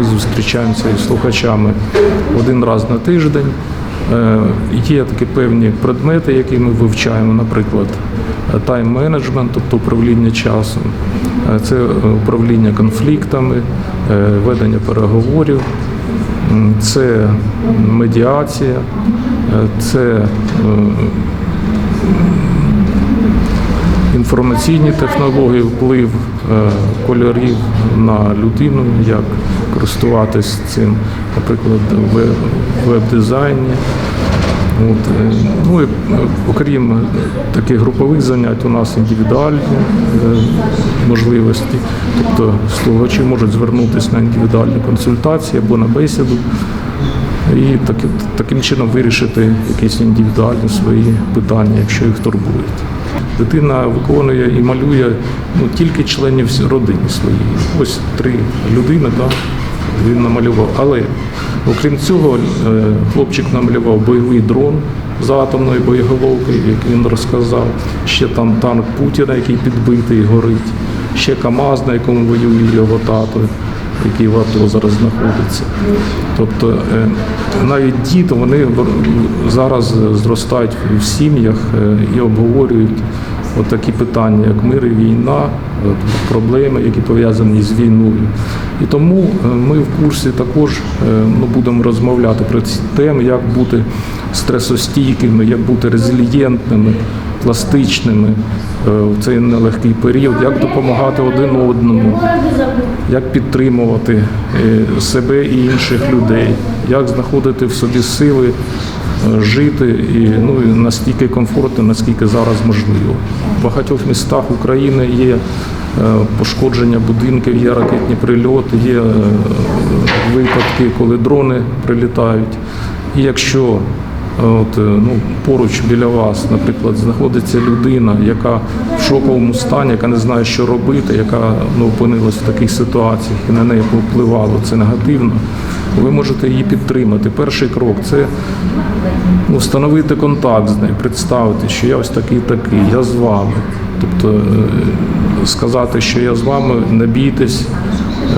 Ми зустрічаємося із слухачами один раз на тиждень. Е, Є такі певні предмети, які ми вивчаємо, наприклад, тайм-менеджмент, тобто управління часом, Е, це управління конфліктами, е, ведення переговорів, це медіація, це інформаційні технології, вплив е, кольорів на людину, як користуватись цим, наприклад, в веб- веб-дизайні. От, е, ну і окрім таких групових занять, у нас індивідуальні е, можливості. Тобто слухачі можуть звернутися на індивідуальні консультації або на бесіду і так, таким чином вирішити якісь індивідуальні свої питання, якщо їх турбують. Дитина виконує і малює ну, тільки членів родини своєї. Ось три людини, да, він намалював. Але окрім цього, е, хлопчик намалював бойовий дрон з атомною боєголовкою, як він розказав. Ще там танк Путіна, який підбитий горить. Ще КАМАЗ, на якому воює його тато, який в АТО зараз знаходиться. Тобто е, навіть діти вони зараз зростають в сім'ях е, і обговорюють от такі питання, як мир і війна, проблеми, які пов'язані з війною. І тому е, ми в курсі також ну, будемо розмовляти про ці теми, як бути стресостійкими, як бути резилієнтними, пластичними е, в цей нелегкий період, як допомагати один одному, як підтримувати е, себе і інших людей, як знаходити в собі сили е, жити і ну настільки комфортно, наскільки зараз можливо. В багатьох містах України є пошкодження будинків, є ракетні прильоти, є випадки, коли дрони прилітають. І якщо От, е, ну, поруч біля вас, наприклад, знаходиться людина, яка в шоковому стані, яка не знає, що робити, яка ну, опинилась в таких ситуаціях і на неї повпливало це негативно, ви можете її підтримати. Перший крок це ну, встановити контакт з нею, представити, що я ось такий такий, я з вами. Тобто е, сказати, що я з вами, не бійтесь,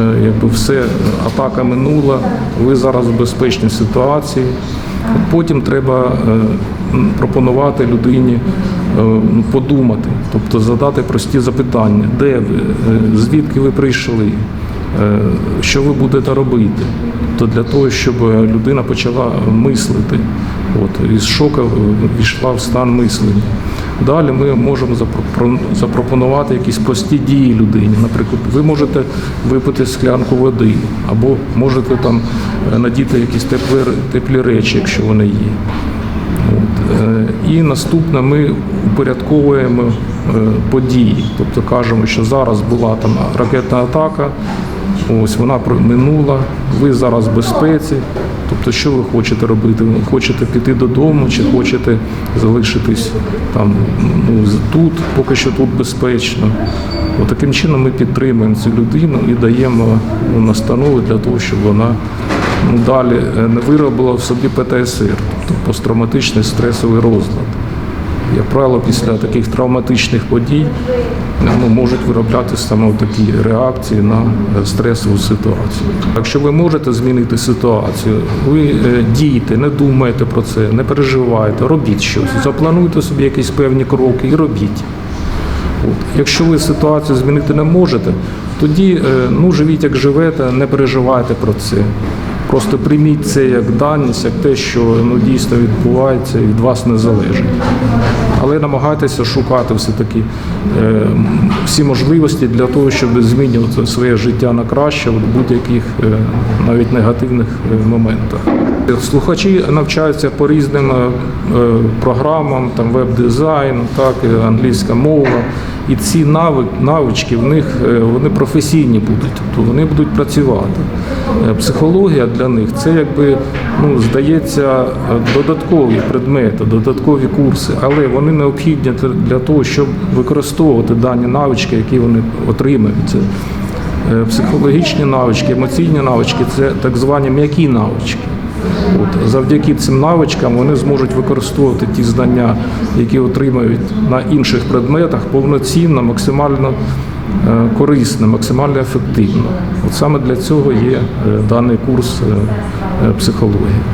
е, якби все, атака минула, ви зараз в безпечній ситуації. Потім треба е, пропонувати людині е, ну, подумати, тобто задати прості запитання, де ви, е, звідки ви прийшли, що ви будете робити. То для того, щоб людина почала мислити, от, із шоку війшла в стан мислення. Далі ми можемо запропонувати якісь прості дії людині. Наприклад, ви можете випити склянку води, або можете там надіти якісь теплі, теплі речі, якщо вони є. От. е, І наступне ми упорядковуємо е, події. Тобто кажемо, що зараз була там ракетна атака, ось вона минула, ви зараз в безпеці. Тобто, що ви хочете робити? Ви хочете піти додому, чи хочете залишитись там ну, тут, поки що тут безпечно. От таким чином ми підтримуємо цю людину і даємо ну, настанови для того, щоб вона далі е, не виробила в собі ПТСР, тобто посттравматичний стресовий розлад. Як правило, після таких травматичних подій ну, можуть виробляти саме такі реакції на е, стресову ситуацію. Якщо ви можете змінити ситуацію, ви е, дійте, не думайте про це, не переживайте, робіть щось, заплануйте собі якісь певні кроки і робіть. От. Якщо ви ситуацію змінити не можете, тоді е, ну, живіть як живете, не переживайте про це. Просто прийміть це як даність, як те, що ну, дійсно відбувається і від вас не залежить. Але намагайтеся шукати все-таки е, всі можливості для того, щоб змінювати своє життя на краще в будь-яких е, навіть негативних е, моментах. Слухачі навчаються по різним програмам, там веб-дизайн, так, англійська мова. І ці навички в них вони професійні будуть, тобто вони будуть працювати. Психологія для них це якби ну, здається додаткові предмети, додаткові курси, але вони необхідні для того, щоб використовувати дані навички, які вони отримують. Це е, психологічні навички, емоційні навички це так звані м'які навички. От, завдяки цим навичкам вони зможуть використовувати ті знання, які отримають на інших предметах, повноцінно, максимально е, корисно, максимально ефективно. От саме для цього є е, даний курс психології.